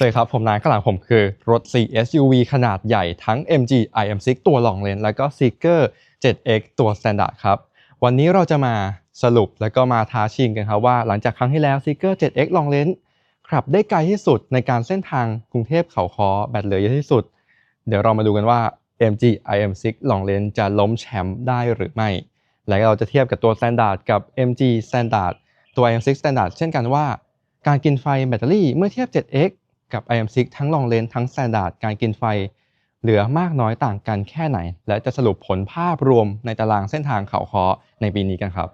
สวัสดีครับ ผมนายข้างหลังผมคือ รถ CSUV ขนาดใหญ่ทั้ง MG IM6 ตัว Long Range แล้วก็ Seeker 7X ตัว Standard ครับ วันนี้เราจะมาสรุปแล้วก็มาท้าชิงกันครับว่าหลังจากครั้งที่แล้ว Seeker 7X Long Range ขับได้ไกลที่สุดในการเส้นทางกรุงเทพเขาคอแบตเหลือเยอะที่สุด เดี๋ยวเรามาดูกันว่า MG IM6 Long Range จะล้มแชมป์ได้หรือไม่ และเราจะเทียบกับตัว Standard กับ MG Standard ตัว IM6 Standard เช่นกันว่า การกินไฟแบตเตอรี่เมื่อเทียบ 7x กับ IM6 ทั้งลองเลนทั้ง Standard การกินไฟ เหลือมากน้อยต่างกันแค่ไหน และจะสรุปผลภาพรวมในตารางเส้นทางเขาคอในปีนี้กันครับ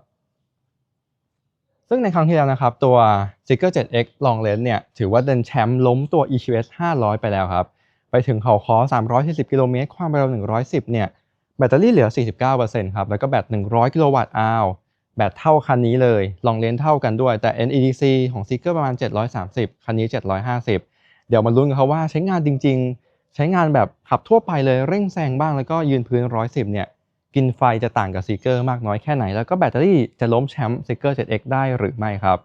ซึ่งในครั้งที่แล้วนะครับ ตัว s i g e r 7x Long Range เนี่ยถือว่าเดินแชมป์ล้มตัว EQS 500 ไปแล้วครับ ไปถึงเขาคอ340กิโลเมตรความเร็ว 110 เนี่ยแบตเตอรี่เหลือ 49%ครับแล้วก็แบต 100 กิโลวัตต์อาวแบตเท่าคันนี้เลย ลองเลนเท่ากันด้วย แต่ NEDC ของ s e e k e r ประมาณ 730 คันนี้ 750 เดี๋ยวมาลุ้นกันครับว่าใช้งานจริง ๆ ใช้งานแบบขับทั่วไปเลยเร่งแซงบ้างแล้วก็ยืนพื้น 110 เนี่ย กินไฟจะต่างกับ s e e k e r มากน้อยแค่ไหน แล้วก็แบตเตอรี่จะล้มแชมป์ s e e k e r 7X ได้หรือไม่ครับ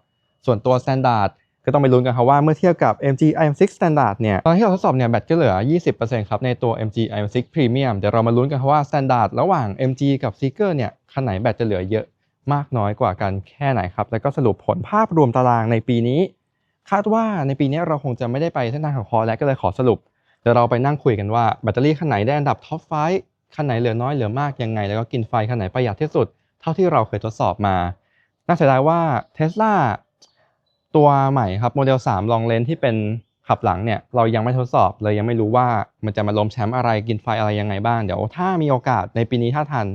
ส่วนตัว Standard ก็ต้องไปลุ้นกันครับว่าเมื่อเทียบกับ MG IM6 Standard เนี่ยตอนที่เราทดสอบเนี่ยแบตก็เหลือ 20%ครับในตัว MG IM6 Premium เดี๋ยวเรามาลุ้นกันครับว่า Standard ระหว่าง MG กับ Seeker เนี่ยคันไหนแบตจะเหลือเยอะมากน้อยกว่ากันแค่ไหนครับ แล้วก็สรุปผลภาพรวมตารางในปีนี้ คาดว่าในปีนี้เราคงจะไม่ได้ไปเส้นทางของคอแล้วก็เลยขอสรุปเดี๋ยวเราไปนั่งคุยกันว่าแบตเตอรี่คันไหนได้อันดับท็อปไฟคันไหนเหลือน้อยเหลือมากยังไง แล้วก็กินไฟคันไหนประหยัดที่สุด เท่าที่เราเคยทดสอบมา น่าเสียดายว่า Tesla ตัวใหม่ครับโมเดล 3 ลองเลนที่เป็นขับหลังเนี่ยเรายังไม่ทดสอบเลยยังไม่รู้ว่ามันจะมาล้มแชมป์อะไรกินไฟอะไรยังไงบ้าง เดี๋ยวถ้ามีโอกาสในปีนี้ถ้าทัน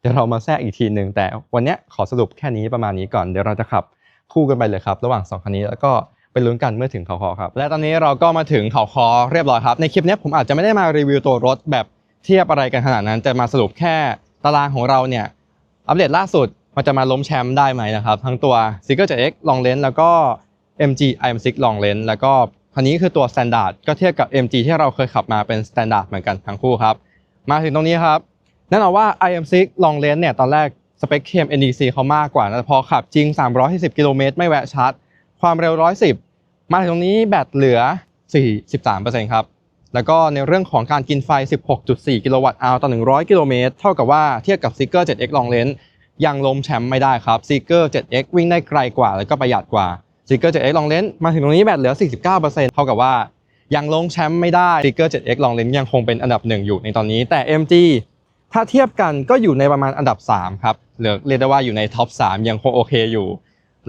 เดี๋ยวเรามาแทรกอีกทีหนึ่งแต่วันนี้ขอสรุปแค่นี้ประมาณนี้ก่อนเดี๋ยวเราจะขับคู่กันไปเลยครับ ระหว่าง 2 คันนี้แล้วก็ ไปลุ้นกันเมื่อถึงเขาคอครับ และตอนนี้เราก็มาถึงเขาคอเรียบร้อยครับ ในคลิปนี้ผมอาจจะไม่ได้มารีวิวตัวรถแบบเทียบอะไรกันขนาดนั้นจะมาสรุปแค่ตารางของเราเนี่ยอัปเดตล่าสุดมันจะมาล้มแชมป์ได้ไหมนะครับ ทั้งตัว s e e k e r 7X Long Range แล้วก็ MG IM6 Long Range แล้วก็คันนี้คือตัว Standard ก็เทียบกับ MG ที่เราเคยขับมาเป็น Standard เหมือนกันทั้งคู่ครับ มาถึงตรงนี้ครับแน่นอนว่า IM6 Long Range เนี่ยตอนแรกสเปคเคม NDC เขามากกว่านะพอขับจริง 310 กิโลเมตรไม่แวะชาร์จ ความเร็ว 110 มาถึงตรงนี้แบตเหลือ 43%ครับ แล้วก็ในเรื่องของการกินไฟ 16.4 กิโลวัตต์อาวต่อ 100 กิโลเมตร เท่ากับว่าเทียบกับ Seeker 7X Long Range ยังล้มแชมป์ไม่ได้ครับ Seeker 7X วิ่งได้ไกลกว่า แล้วก็ประหยัดกว่า Seeker 7X Long Range มาถึงตรงนี้แบตเหลือ 49%เท่ากับว่ายังลงแชมป์ไม่ได้ Seeker 7X Long Range ยังคงเป็นอันดับหนึ่งอยู่ในตอนนี้ แต่ MG ถ้าเทียบกันก็อยู่ในประมาณอันดับ 3 ครับ เหลือเรียกได้ว่าอยู่ในท็อป 3 ยังคงโอเคอยู่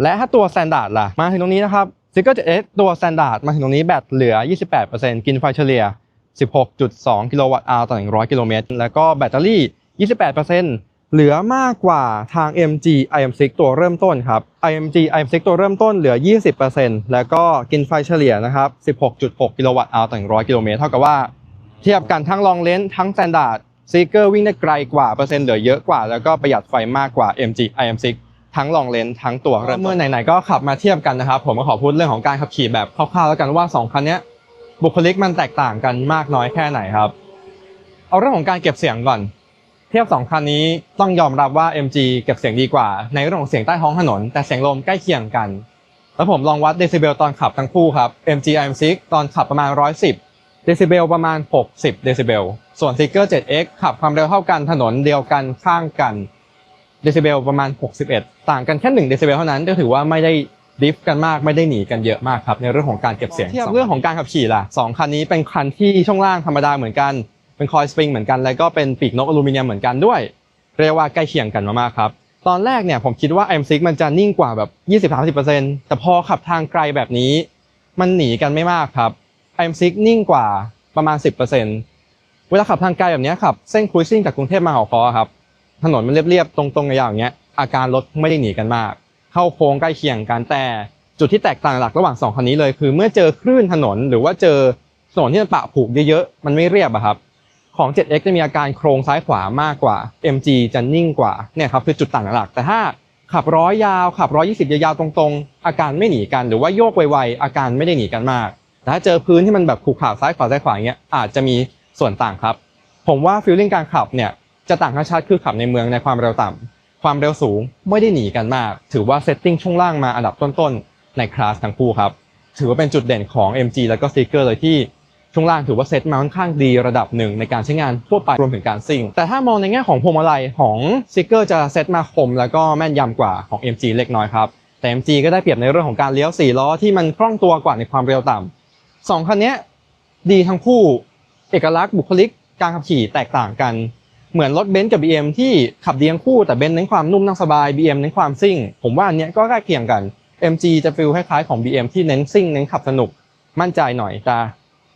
และถ้าตัว Standard ล่ะ มาถึงตรงนี้นะครับ Seeker 7X ตัว Standard มาถึงตรงนี้แบตเหลือ 28%กินไฟเฉลี่ย 16.2 กิโลวัตต์อาวต่อ 100 กิโลเมตร แล้วก็แบตเตอรี่ 28%เหลือมากกว่าทาง MG IM6 ตัวเริ่มต้นครับ IMG IM6 ตัวเริ่มต้นเหลือ 20%แล้วก็กินไฟเฉลี่ยนะครับ 16.6 กิโลวัตต์อาวต่อ100 กิโลเมตร เท่ากับว่า เทียบกันทั้งลองเลนทั้ง Standard Seeker วิ่งได้ไกลกว่าเปอร์เซ็นต์เหลือเยอะกว่า แล้วก็ประหยัดไฟมากกว่า MG IM6 ทั้งลองเลนทั้งตัวเริ่มเมื่อไหนๆก็ขับมาเทียบกันนะครับ ผมก็ขอพูดเรื่องของการขับขี่แบบคร่าวๆแล้วกันว่า 2คันนี้บุคลิกมันแตกต่างกันมากน้อยแค่ไหนครับ เอาเรื่องของการเก็บเสียงก่อน เทียบ2คันนี้ต้องยอมรับว่า MG เก็บเสียงดีกว่า ในเรื่องของเสียงใต้ท้องถนน แต่เสียงลมใกล้เคียงกัน แล้วผมลองวัดเดซิเบลตอนขับทั้งคู่ครับ MG IM6 ตอนขับประมาณ 110 เดซิเบลประมาณ 60 เดซิเบล ส่วน Seeker 7X ขับความเร็วเท่ากันถนนเดียวกันข้างกัน เดซิเบลประมาณ 61 ต่างกันแค่1เดซิเบลเท่านั้นก็ถือว่าไม่ได้ดิฟกันมากไม่ได้หนีกันเยอะมากครับในเรื่องของการเก็บเสียงเทียบเรื่องของการขับขี่ล่ะสองคันนี้เป็นคันที่ช่วงล่างธรรมดาเหมือนกันเป็นคอยสปริงเหมือนกันแล้วก็เป็นปีกนกอลูมิเนียมเหมือนกันด้วย เรียกว่าใกล้เคียงกันมากๆครับตอนแรกเนี่ยผมคิดว่า M6 มันจะนิ่งกว่าแบบ 20-30%แต่พอขับทางไกลแบบนี้ มันหนีกันไม่มากครับ M6 นิ่งกว่าประมาณ 10%เวลาขับทางไกลแบบนี้ขับเส้นครูซิ่งจากกรุงเทพมาหอคอครับ ถนนมันเรียบๆตรงๆยาวๆอย่างเงี้ยอาการรถไม่ได้หนีกันมาก เข้าโค้งใกล้เคียงกันแต่จุดที่แตกต่างหลักระหว่างสองคันนี้เลยคือเมื่อเจอคลื่นถนนหรือว่าเจอถนนที่มันปะผุเยอะๆมันไม่เรียบอะครับของ 7X จะมีอาการโครงซ้ายขวามากกว่า MG จะนิ่งกว่าเนี่ยครับคือจุดต่างหลัก แต่ถ้าขับร้อยยาวขับร้อยยี่สิบยาวๆตรงๆ อาการไม่หนีกันหรือว่าโยกไวๆอาการไม่ได้หนีกันมาก แต่ถ้าเจอพื้นที่มันแบบขรุขระซ้ายขวาซ้ายขวาอย่างเงี้ยอาจจะมีส่วนต่างครับ ผมว่าฟีลลิ่งการขับเนี่ย จะต่างกันชัดคือขับในเมืองในความเร็วต่ำความเร็วสูงไม่ได้หนีกันมาก ถือว่าเซตติ้งช่วงล่างมาอันดับต้นๆ ในคลาสทั้งคู่ครับ ถือว่าเป็นจุดเด่นของ MG แล้วก็ Seeker เลยที่ช่วงล่างถือว่าเซตมาค่อนข้างดีระดับหนึ่งในการใช้งานทั่วไปรวมถึงการซิ่ง แต่ถ้ามองในแง่ของพวงมาลัยของ Seeker จะเซตมาคม แล้วก็แม่นยำกว่าของ MG เล็กน้อยครับแต่ MG ก็ได้เปรียบในเรื่องของการเลี้ยว4ล้อที่มันคล่องตัวกว่าในความเร็วต่ำสองคันนี้ดีทั้งคู่เอกลักษณ์บุคลิกการขับขี่แตกต่างกัน เหมือนรถเบนซ์กับ BM ที่ขับเดีทั้งคู่แต่เบนซ์เน้นความนุ่มนั่งสบาย BM เน้นความซิ่ง ผมว่าอันเนี้ยก็ใกล้เคียงกัน MG จะฟีลคล้ายๆของ BM ที่เน้นซิ่งเน้นขับสนุก มั่นใจหน่อยแต่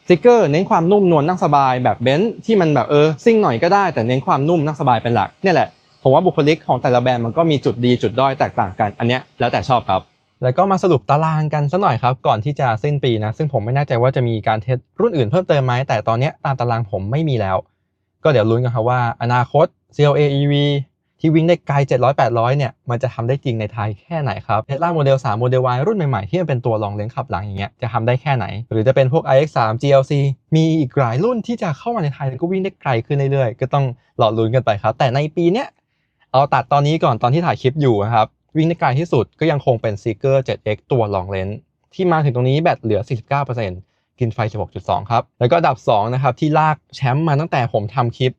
ซิกเกอร์เน้นความนุ่มนวลนั่งสบายแบบเบนซ์ที่มันแบบเออซิ่งหน่อยก็ได้แต่เน้นความนุ่มนั่งสบายเป็นหลักเนี่ยแหละผมว่าบุคลิกของแต่ละแบรนด์มันก็มีจุดดีจุดด้อยแตกต่างกันอันเนี้ยแล้วแต่ชอบครับ แล้วก็มาสรุปตารางกันสักหน่อยครับ ก่อนที่จะสิ้นปีนะ ซึ่งผมไม่แน่ใจว่าจะมีการเทสรุ่นอื่นเพิ่มเติมไหมแต่ตอนนี้ตามตารางผมไม่มีแล้ว ก็เดี๋ยวลุ้นกันครับว่าอนาคต CLA EV ที่วิ่งได้ไกล 700 800 เนี่ย มันจะทำได้จริงในไทยแค่ไหนครับ Tesla Model 3 Model Y รุ่นใหม่ๆ ที่มันเป็นตัวรองเลนขับหลังอย่างเงี้ย จะทำได้แค่ไหน หรือจะเป็นพวก iX3 GLC มีอีกหลายรุ่นที่จะเข้ามาในไทยแล้วก็วิ่งได้ไกลขึ้นเรื่อยๆ ก็ต้องรอลุ้นกันไปครับ แต่ในปีเนี้ย เอาตัดตอนนี้ก่อนตอนที่ถ่ายคลิปอยู่นะครับ วิ่งได้ไกลที่สุดก็ยังคงเป็น Seeker 7X ตัวลองเลนที่มาถึงตรงนี้แบตเหลือ 49% กินไฟ 16.2 ครับ แล้วก็อันดับ 2 นะครับ ที่ลากแชมป์มาตั้งแต่ผมทำคลิป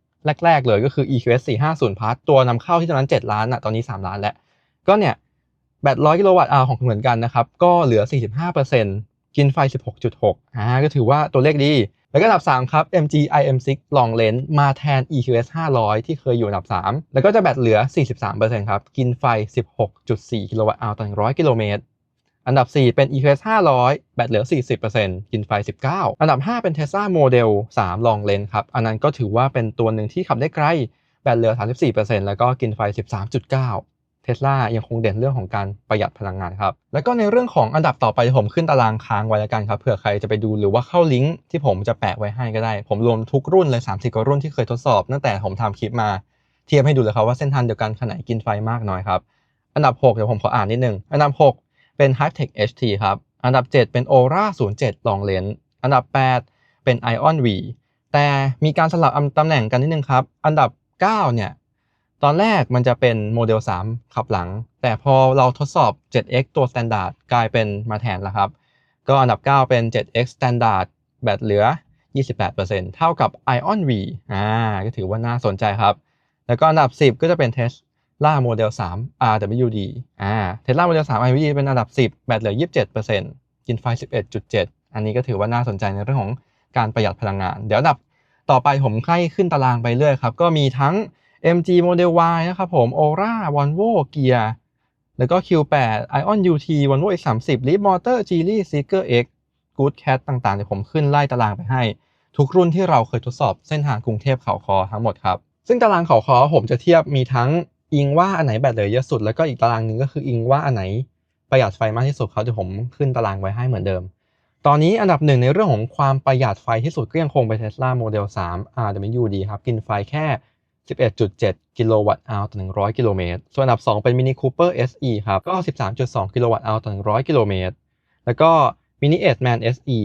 แรก ๆ เลยก็คือ EQS 450 Plus ตัวนำเข้าที่ตอนนั้น 7 ล้านอะตอนนี้ 3 ล้านแล้ว ก็เนี่ยแบต100 กิโลวัตต์อาของเหมือนกันนะครับ ก็เหลือ 45%กินไฟ 16.6 อ่า ก็ถือว่าตัวเลขดี แล้วก็อันดับ 3 ครับ MG IM6 Long Range มาแทน EQS 500 ที่เคยอยู่อันดับ 3 แล้วก็จะแบตเหลือ 43%ครับ กินไฟ 16.4 กิโลวัตต์อาต่อ100 กิโลเมตร อันดับ 4 เป็น EQS 500 แบตเหลือ 40%กินไฟ 19 อันดับ 5 เป็น Tesla Model 3 Long Range ครับ อันนั้นก็ถือว่าเป็นตัวหนึ่งที่ขับได้ไกล แบตเหลือ 34%แล้วก็กินไฟ 13.9 เทสลายังคงเด่นเรื่องของการประหยัดพลังงานครับ แล้วก็ในเรื่องของอันดับต่อไปผมขึ้นตารางค้างไว้แล้วกันครับ เผื่อใครจะไปดูหรือว่าเข้าลิงก์ที่ผมจะแปะไว้ให้ก็ได้ ผมรวมทุกรุ่นเลย 30กว่ารุ่นที่เคยทดสอบ ตั้งแต่ผมทำคลิปมา เทียบให้ดูเลยครับว่าเส้นทางเดียวกันขนาดกินไฟมากน้อยครับ อันดับ 6 เดี๋ยวผมขออ่านนิดนึง อันดับ 6 เป็น Hivtech HT ครับ อันดับ 7 เป็น Aura 07 Long Range อันดับ 8 เป็น Ion V แต่มีการสลับตำแหน่งกันนิดนึงครับ อันดับ 9 เนี่ย ตอนแรกมันจะเป็นโมเดล 3 ขับหลัง แต่พอเราทดสอบ 7x ตัว Standard กลายเป็นมาแทนแล้วครับ ก็อันดับ 9 เป็น 7x Standard แบตเหลือ 28%เท่ากับ Ion V อ่า ก็ถือว่าน่าสนใจครับ แล้วก็อันดับ 10 ก็จะเป็น Tesla Model 3 RWD อ่า Tesla Model 3 RWD เป็นอันดับ 10 แบตเหลือ 27%กินไฟ 11.7 อันนี้ก็ถือว่าน่าสนใจในเรื่องของการประหยัดพลังงาน เดี๋ยวอันดับต่อไปผมใกล้ขึ้นตารางไปเรื่อยครับ ก็มีทั้ง MG Model Y นะครับผม Aura Volvo Gear แล้วก็ Q8 Ion UT Volvo X30 Leap Motor Geely Seeker X Good Cat ต่างๆเดี๋ยวผมขึ้นไล่ตารางไปให้ ทุกรุ่นที่เราเคยทดสอบเส้นทางกรุงเทพเขาคอทั้งหมดครับ ซึ่งตารางเขาคอผมจะเทียบมีทั้ง อิงว่าอันไหนแบตเหลือเยอะสุดแล้วก็อีกตารางหนึ่งก็คืออิงว่าอันไหนประหยัดไฟมากที่สุดเขาเดี๋ยวผมขึ้นตารางไว้ให้เหมือนเดิม ตอนนี้อันดับหนึ่งในเรื่องของความประหยัดไฟที่สุดก็ยังคงเป็น Tesla Model 3 RWD ครับ กินไฟแค่ 11.7 กิโลวัตต์อาวต่อ 100 กิโลเมตร ส่วนอันดับ 2 เป็น Mini Cooper SE ครับ ก็ 13.2 กิโลวัตต์อาวต่อ 100 กิโลเมตร แล้วก็ Mini e d Man SE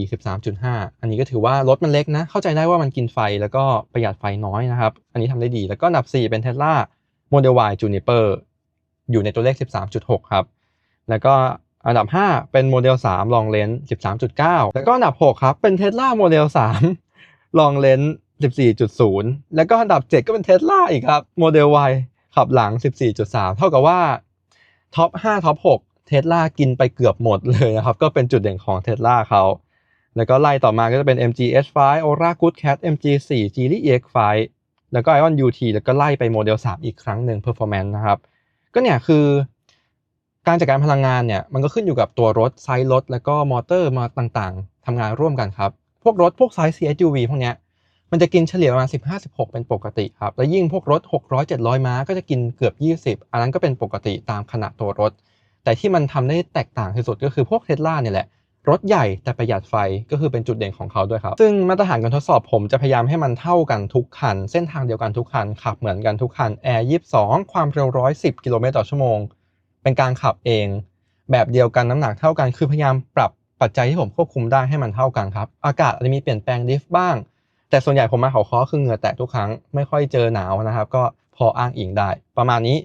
13.5 อันนี้ก็ถือว่ารถมันเล็กนะ เข้าใจได้ว่ามันกินไฟแล้วก็ประหยัดไฟน้อยนะครับ อันนี้ทำได้ดี แล้วก็อันดับ 4 เป็น Tesla Model Y Juniper อยู่ในตัวเลข 13.6 ครับ แล้วก็อันดับ 5 เป็นโมเดล3 Long Range 13.9 แล้วก็อันดับ 6 ครับ เป็น Tesla Model 3 Long Range 14.0 แล้วก็อันดับ 7 ก็เป็น Tesla อีกครับโมเดล Y ขับหลัง 14.3 เท่ากับว่าท็อป 5 ท็อป6 Tesla กินไปเกือบหมดเลยนะครับ ก็เป็นจุดเด่นของ Tesla เขา แล้วก็ไล่ต่อมาก็จะเป็น MG H5 Aura Good Cat MG4 Geely EX5 แล้วก็ Ion UT แล้วก็ไล่ไปโมเดล 3 อีกครั้งหนึ่ง Performance นะครับ ก็เนี่ยคือการจัดการพลังงานเนี่ยมันก็ขึ้นอยู่กับตัวรถไซส์รถ แล้วก็มอเตอร์มาต่างๆทำงานร่วมกันครับ พวกรถพวกไซส์ CSUV พวกเนี้ยมันจะกินเฉลี่ยประมาณ 15-16 เป็นปกติครับ แล้วยิ่งพวกรถ 600-700 ม้าก็จะกินเกือบ 20 อันนั้นก็เป็นปกติตามขนาดตัวรถ แต่ที่มันทำได้แตกต่างที่สุดก็คือพวกเทสลาเนี่ยแหละ รถใหญ่แต่ประหยัดไฟก็คือเป็นจุดเด่นของเขาด้วยครับ ซึ่งมาตรฐานการทดสอบผมจะพยายามให้มันเท่ากันทุกคัน เส้นทางเดียวกันทุกคัน ขับเหมือนกันทุกคันแอร์22ความเร็ว110กิโลเมตรต่อชั่วโมง เป็นการขับเอง แบบเดียวกันน้ำหนักเท่ากันคือพยายามปรับปัจจัยที่ผมควบคุมได้ให้มันเท่ากันครับ อากาศอาจจะมีเปลี่ยนแปลงดิฟบ้าง แต่ส่วนใหญ่ผมมาเขาคอคือเหงื่อแตกทุกครั้งไม่ค่อยเจอหนาวนะครับ ก็พออ้างอิงได้ ประมาณนี้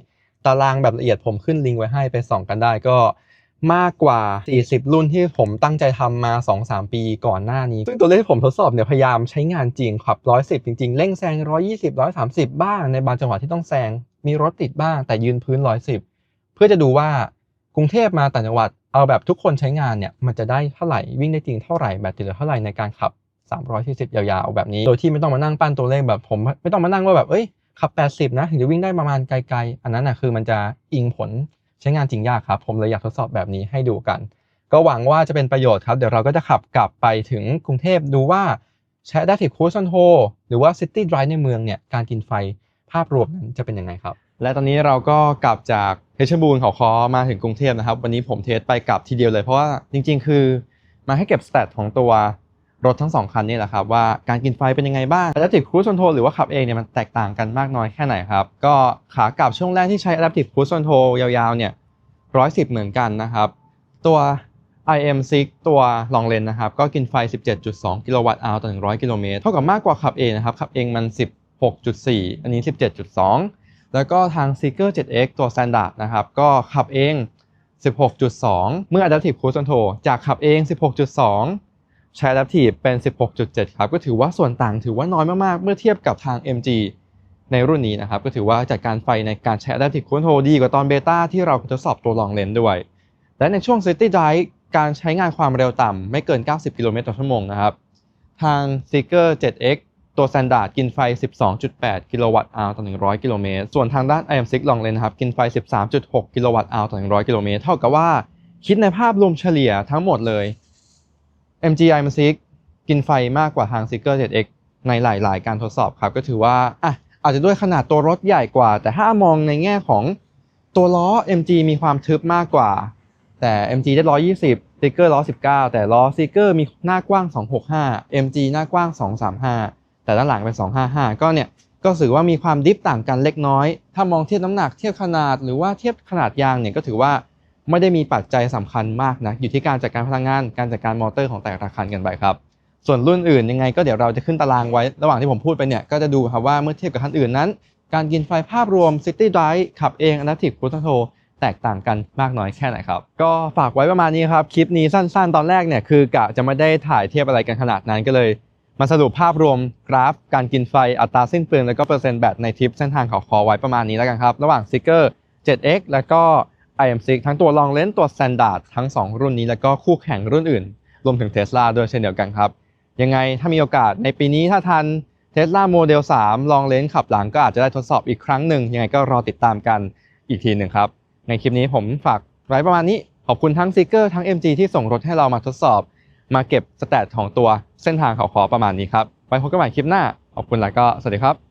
ตารางแบบละเอียดผมขึ้นลิงก์ไว้ให้ไปส่องกันได้ก็ มากกว่า 40 รุ่นที่ผมตั้งใจทำมา 2-3 ปีก่อนหน้านี้ ซึ่งตัวเลขที่ผมทดสอบเนี่ยพยายามใช้งานจริงขับ 110 จริง ๆ เร่งแซง 120 130 บ้าง ในบางจังหวะที่ต้องแซง มีรถติดบ้าง แต่ยืนพื้น 110 เพื่อจะดูว่ากรุงเทพมาต่างจังหวัดเอาแบบทุกคนใช้งานเนี่ยมันจะได้เท่าไหร่วิ่งได้จริงเท่าไหร่แบตเติดเหลือเท่าไหร่ในการขับ 340 ยาวๆแบบนี้ โดยที่ไม่ต้องมานั่งปั้นตัวเลขแบบผมไม่ต้องมานั่งว่าแบบเอ้ยขับ 80 นะถึงจะวิ่งได้ประมาณไกลๆ อันนั้นนะคือมันจะอิงผล ใช้งานจริงยากครับ ผมเลยอยากทดสอบแบบนี้ให้ดูกัน ก็หวังว่าจะเป็นประโยชน์ครับ เดี๋ยวเราก็จะขับกลับไปถึงกรุงเทพดูว่าใช้ Adaptive Cruise Control หรือว่า City Drive ในเมืองเนี่ยการกินไฟภาพรวมนั้นจะเป็นยังไงครับ และตอนนี้เราก็กลับจากเพชรบูรณ์เขาคอมาถึงกรุงเทพนะครับ วันนี้ผมเทสไปกลับทีเดียวเลยเพราะว่าจริง ๆ คือ มาให้เก็บสเตตของตัว รถทั้งสองคันนี่แหละครับว่าการกินไฟเป็นยังไงบ้าง Adaptive Cruise Control หรือว่าขับเองเนี่ยมันแตกต่างกันมากน้อยแค่ไหนครับ ก็ขากลับช่วงแรกที่ใช้ Adaptive Cruise Control ยาวๆเนี่ย110เหมือนกันนะครับ ตัว IM6 ตัวลองเลนนะครับ ก็กินไฟ 17.2 กิโลวัตต์อาวต่อ 100 กิโลเมตร เท่ากับมากกว่าขับเองนะครับ ขับเองมัน 16.4 อันนี้ 17.2 แล้วก็ทาง Seeker 7X ตัว Standard นะครับ ก็ขับเอง 16.2 เมื่อ Adaptive Cruise Control จากขับเอง 16.2 ใช้ Adaptive เป็น 16.7 ครับ ก็ถือว่าส่วนต่างถือว่าน้อยมากๆ เมื่อเทียบกับทาง MG ในรุ่นนี้นะครับ ก็ถือว่าจัดการไฟในการใช้ Adaptive Control ดีกว่าตอนเบต้าที่เราทดสอบตัวลองเลนด้วย และในช่วง City Drive การใช้งานความเร็วต่ำไม่เกิน 90 กิโลเมตรต่อชั่วโมงนะครับ ทาง Seeker 7X ตัว Standard กินไฟ 12.8 กิโลวัตต์อาวต่อ 100 กิโลเมตร ส่วนทางด้าน IM6 Long Range นะครับ กินไฟ 13.6 กิโลวัตต์อาวต่อ 100 กิโลเมตร เท่ากับว่า คิดในภาพรวมเฉลี่ยทั้งหมดเลย MG IM6 กินไฟมากกว่าทาง Seeker 7X ในหลาย ๆ การทดสอบครับ ก็ถือว่าอะอาจจะด้วยขนาดตัวรถใหญ่กว่า แต่ถ้ามองในแง่ของตัวล้อ MG มีความทึบมากกว่า แต่ MG ได้ 120 Seeker 119 แต่ล้อ Seeker มีหน้ากว้าง 265 MG หน้ากว้าง 235 แต่ด้านหลังเป็น 255 ก็เนี่ยก็ถือว่ามีความดิฟต่างกันเล็กน้อย ถ้ามองเทียบน้ำหนักเทียบขนาดหรือว่าเทียบขนาดยางเนี่ยก็ถือว่า ไม่ได้มีปัจจัยสำคัญมากนะอยู่ที่การจัดการพลังงาน การจัดการมอเตอร์ของแต่ละคันกันไปครับ ส่วนรุ่นอื่นยังไงก็เดี๋ยวเราจะขึ้นตารางไว้ ระหว่างที่ผมพูดไปเนี่ยก็จะดูครับว่าเมื่อเทียบกับคันอื่นนั้น การกินไฟภาพรวม City Drive ขับเอง Adaptive Cruise Control แตกต่างกันมากน้อยแค่ไหนครับ ก็ฝากไว้ประมาณนี้ครับ คลิปนี้สั้นๆ ตอนแรกเนี่ยคือกะจะไม่ได้ถ่ายเทียบอะไรกันขนาดนั้นก็เลยมาสรุปภาพรวมกราฟ การกินไฟอัตราสิ้นเปลืองแล้วก็เปอร์เซ็นต์แบตในทริปเส้นทางเขาคอไว้ประมาณนี้แล้วกันครับ ระหว่าง Seeker 7X แล้วก็ IM6 ทั้งตัว Long Range ตัว Standard ทั้ง 2 รุ่นนี้แล้วก็คู่แข่งรุ่นอื่น รวมถึง Tesla ด้วยเช่นเดียวกันครับ ยังไงถ้ามีโอกาสในปีนี้ถ้าทัน Tesla Model 3 Long Range ขับหลังก็อาจจะได้ทดสอบอีกครั้งหนึ่งยังไงก็รอติดตามกันอีกทีหนึ่งครับ ในคลิปนี้ผมฝากไว้ประมาณนี้ขอบคุณทั้ง Seeker ทั้ง MG ที่ส่งรถให้เรามาทดสอบ มาเก็บสแตทของตัวเส้นทางเขาขอประมาณนี้ครับไว้พบกันใหม่คลิปหน้าขอบคุณแล้วก็สวัสดีครับ